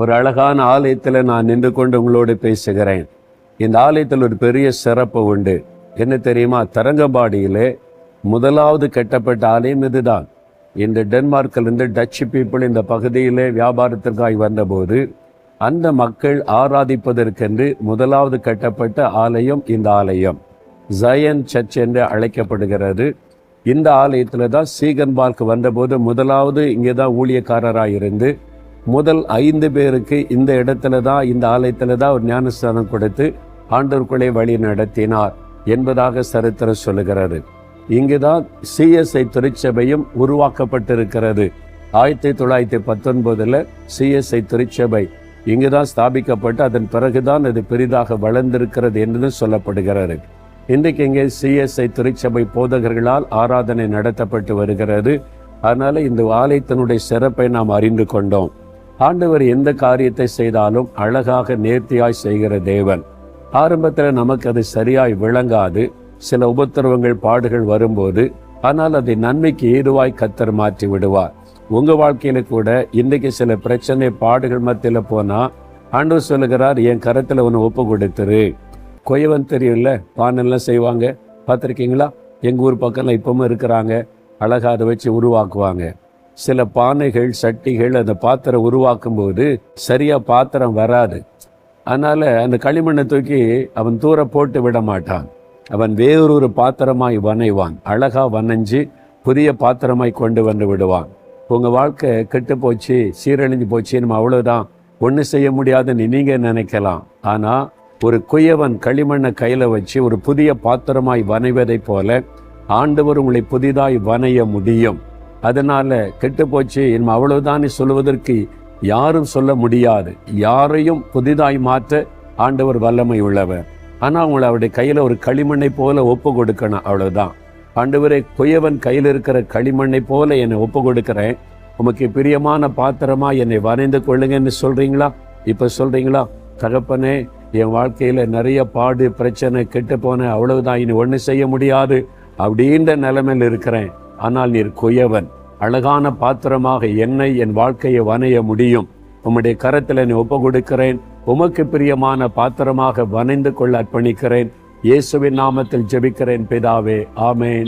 ஒரு அழகான ஆலயத்தில் நான் நின்று கொண்டு உங்களோடு பேசுகிறேன். இந்த ஆலயத்தில் ஒரு பெரிய சிறப்பு உண்டு. என்ன தெரியுமா? தரங்கம்பாடியிலே முதலாவது கட்டப்பட்ட ஆலயம் இதுதான். இந்த டென்மார்க்கிலிருந்து டச்சு பீப்புள் இந்த பகுதியிலே வியாபாரத்திற்காய் வந்தபோது அந்த மக்கள் ஆராதிப்பதற்கென்று முதலாவது கட்டப்பட்ட ஆலயம் இந்த ஆலயம். ஜயன் சர்ச் என்று அழைக்கப்படுகிறது. இந்த ஆலயத்தில் தான் சீகன்பார்க்கு வந்தபோது முதலாவது இங்கே தான் ஊழியக்காரராக இருந்து முதல் ஐந்து பேருக்கு இந்த இடத்துல தான் இந்த ஆலயத்தில் தான் ஒரு ஞானஸ்தானம் கொடுத்து ஆண்டவர்க்குள்ளே வழி நடத்தினார் என்பதாக சரித்திரம் சொல்லுகிறது. இங்குதான் சிஎஸ்ஐ திருச்சபையும் உருவாக்கப்பட்டிருக்கிறது. ஆயிரத்தி தொள்ளாயிரத்தி பத்தொன்பதில் சிஎஸ்ஐ திருச்சபை இங்குதான் ஸ்தாபிக்கப்பட்டு அதன் பிறகுதான் அது பெரிதாக வளர்ந்திருக்கிறது என்று சொல்லப்படுகிறது. இன்றைக்கு இங்கே சிஎஸ்ஐ திருச்சபை போதகர்களால் ஆராதனை நடத்தப்பட்டு வருகிறது. அதனால் இந்த ஆலயத்தினுடைய சிறப்பை நாம் அறிந்து கொண்டோம். ஆண்டவர் எந்த காரியத்தை செய்தாலும் அழகாக நேர்த்தியாய் செய்கிற தேவன். ஆரம்பத்தில் நமக்கு அது சரியாய் விளங்காது. சில உபத்திரவங்கள் பாடுகள் வரும்போது ஆனால் அதை நன்மைக்கு ஏதுவாய் கத்தர் மாற்றி விடுவார். உங்க வாழ்க்கையில கூட இன்னைக்கு சில பிரச்சனை பாடுகள் மத்தியில் போனா ஆண்டவர் சொல்லுகிறார் என் கரத்தில் ஒன்று ஒப்பு கொடுத்துரு. கொயவன் தெரியும்ல பானெல்லாம் செய்வாங்க. பார்த்துருக்கீங்களா? எங்கள் ஊர் பக்கம்லாம் இப்பவும் இருக்கிறாங்க. அழகாக அதை வச்சு உருவாக்குவாங்க. சில பானைகள் சட்டிகள் அந்த பாத்திரம் உருவாக்கும் போது சரியாக பாத்திரம் வராது. அதனால் அந்த களிமண்ணை தூக்கி அவன் தூர போட்டு விட மாட்டான். அவன் வேறொரு பாத்திரமாய் வனைவான் அழகாக வனைஞ்சு புதிய பாத்திரமாய் கொண்டு வந்து விடுவான். உங்கள் வாழ்க்கை கெட்டு போச்சு சீரழிஞ்சு போச்சு நம்ம அவ்வளோதான் ஒன்றும் செய்ய முடியாதுன்னு நீங்கள் நினைக்கலாம். ஆனால் ஒரு குயவன் களிமண்ணை கையில் வச்சு ஒரு புதிய பாத்திரமாய் வனைவதைப் போல ஆண்டவர் உங்களை புதிதாய் வனைய முடியும். அதனால கெட்டு போச்சு நம்ம அவ்வளவுதான் சொல்லுவதற்கு யாரும் சொல்ல முடியாது. யாரையும் புதிதாய் மாற்ற ஆண்டவர் வல்லமை உள்ளவர். ஆனால் அவங்களை அவருடைய கையில் ஒரு களிமண்ணை போல ஒப்பு கொடுக்கணும். அவ்வளவுதான். ஆண்டவரே குயவன் கையில் இருக்கிற களிமண்ணை போல என்னை ஒப்பு கொடுக்கிறேன். உமக்கு பிரியமான பாத்திரமா என்னை வரைந்து கொள்ளுங்கன்னு சொல்றீங்களா? இப்ப சொல்றீங்களா? தகப்பனே என் வாழ்க்கையில நிறைய பாடு பிரச்சனை கெட்டு போன அவ்வளவுதான். இனி ஒன்றும் செய்ய முடியாது. அப்படின்ற நிலைமையில் இருக்கிறேன். ஆனால் நீர் குயவன் அழகான பாத்திரமாக என்னை என் வாழ்க்கையை வனைய முடியும். உம்முடைய கரத்தில் என்னை ஒப்பு கொடுக்கிறேன் உமக்கு பிரியமான பாத்திரமாக வனைந்து கொள்ள அர்ப்பணிக்கிறேன் இயேசுவின் நாமத்தில் ஜெபிக்கிறேன் பிதாவே. ஆமேன்.